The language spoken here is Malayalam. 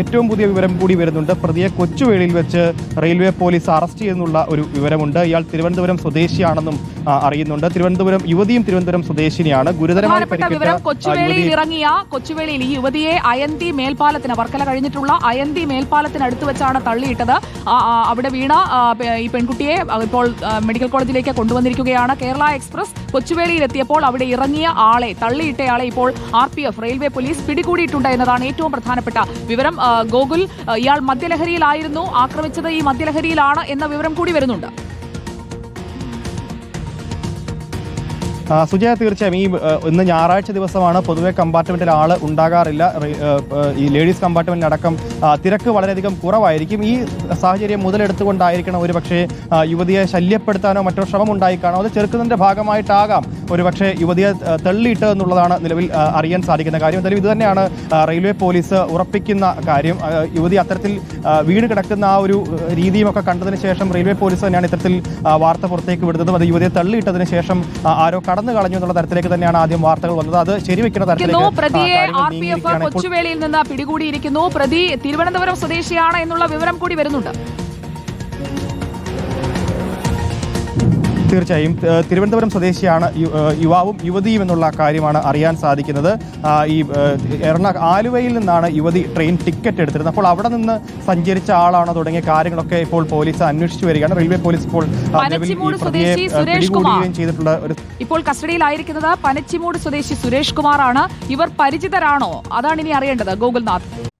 ഏറ്റവും പുതിയ വിവരം കൂടി വരുന്നുണ്ട്. പ്രതിയെ കൊച്ചുവേളിയിൽ വെച്ച് റെയിൽവേ പോലീസ് അറസ്റ്റ് ചെയ്യുന്നുള്ള ഒരു വിവരമുണ്ട്. ഇയാൾ തിരുവനന്തപുരം സ്വദേശിയാണെന്നും അറിയുന്നുണ്ട്. തിരുവനന്തപുരം യുവതിയും തിരുവനന്തപുരം സ്വദേശിനിയാണ്. ഗുരുതരമായി കൊച്ചുവേളിയിൽ ഇറങ്ങിയ കൊച്ചുവേളിയിൽ ഈ യുവതിയെ അയന്തി മേൽപ്പാലത്തിന് വർക്കല കഴിഞ്ഞിട്ടുള്ള അയന്തി മേൽപ്പാലത്തിനടുത്ത് വെച്ചാണ് തള്ളിയിട്ടത്. അവിടെ വീണ ഈ പെൺകുട്ടിയെ ഇപ്പോൾ മെഡിക്കൽ കോളേജിലേക്ക് കൊണ്ടുവന്നിരിക്കുകയാണ്. കേരള എക്സ്പ്രസ് കൊച്ചുവേളിയിൽ എത്തിയപ്പോൾ അവിടെ ഇറങ്ങിയ ആളെ തള്ളിയിട്ടയാളെ ഇപ്പോൾ R P F railway police പിടികൂടിയിട്ടുണ്ട് എന്നതാണ് ഏറ്റവും പ്രധാനപ്പെട്ട വിവരം. ഗോകുൽ ഇയാൾ മദ്യലഹരിയിലായിരുന്നു. ആക്രമിച്ചത് ഈ മദ്യലഹരിയിലാണ് എന്ന വിവരം കൂടി വരുന്നുണ്ട്. സുജയ തീർച്ചയായും ഈ ഇന്ന് ഞായറാഴ്ച ദിവസമാണ് പൊതുവെ കമ്പാർട്ട്മെന്റിൽ ആൾ ഉണ്ടാകാറില്ല. ഈ ലേഡീസ് കമ്പാർട്ട്മെന്റിനടക്കം ആ, തിരക്ക് വളരെയധികം കുറവായിരിക്കും. ഈ സാഹചര്യം മുതലെടുത്തുകൊണ്ടായിരിക്കണം ഒരു പക്ഷേ യുവതിയെ ശല്യപ്പെടുത്താനോ മറ്റോ ശ്രമം ഉണ്ടായിക്കാണോ അത് ചെറുക്കുന്നതിന്റെ ഭാഗമായിട്ടാകാം ഒരു പക്ഷേ യുവതിയെ തള്ളിയിട്ട് എന്നുള്ളതാണ് നിലവിൽ അറിയാൻ സാധിക്കുന്ന കാര്യം. എന്തായാലും ഇത് തന്നെയാണ് റെയിൽവേ പോലീസ് ഉറപ്പിക്കുന്ന കാര്യം. യുവതി അത്തരത്തിൽ വീട് കിടക്കുന്ന ആ ഒരു രീതിയുമൊക്കെ കണ്ടതിന് ശേഷം റെയിൽവേ പോലീസ് തന്നെയാണ് ഇത്തരത്തിൽ വാർത്ത പുറത്തേക്ക് വിടുന്നതും അത് യുവതിയെ തള്ളിയിട്ടതിന് ശേഷം ആരോ ആരോ കടന്നു കളഞ്ഞു എന്നുള്ള തരത്തിലേക്ക് തന്നെയാണ് ആദ്യം വാർത്തകൾ വന്നത്. അത് ശരിവെക്കുന്ന. തരത്തിലേക്ക് ആ, പ്രതിയെ കാര്യങ്ങൾ ആർ പി എഫ് കൊച്ചുവേളിയിൽ നിന്ന് പിടികൂടിയിരിക്കുന്നു. പ്രതി തിരുവനന്തപുരം സ്വദേശിയാണ് എന്നുള്ള വിവരം കൂടി വരുന്നുണ്ട്. തീർച്ചയായും തിരുവനന്തപുരം സ്വദേശിയാണ് യുവാവും യുവതിയും എന്നുള്ള കാര്യമാണ് അറിയാൻ സാധിക്കുന്നത്. ഈ എറണാ ആലുവയിൽ നിന്നാണ് യുവതി ട്രെയിൻ ടിക്കറ്റ് എടുത്തിരുന്നത്. അപ്പോൾ അവിടെ നിന്ന് സഞ്ചരിച്ച ആളാണോ തുടങ്ങിയ കാര്യങ്ങളൊക്കെ ഇപ്പോൾ പോലീസ് അന്വേഷിച്ചു വരികയാണ്. റെയിൽവേ പോലീസ് ഇപ്പോൾ ആ, നിലവിൽ പനച്ചിമൂട് സ്വദേശി സുരേഷ് കുമാർ. പിടികൂടുകയും ചെയ്തിട്ടുള്ള ഒരു ഇപ്പോൾ കസ്റ്റഡിയിലായിരിക്കുന്നത് പനച്ചിമൂട് സ്വദേശി സുരേഷ് കുമാറാണ്. ഇവർ പരിചിതരാണോ? അതാണ് ഇനി അറിയേണ്ടത്. ഗോകുൽനാഥ്.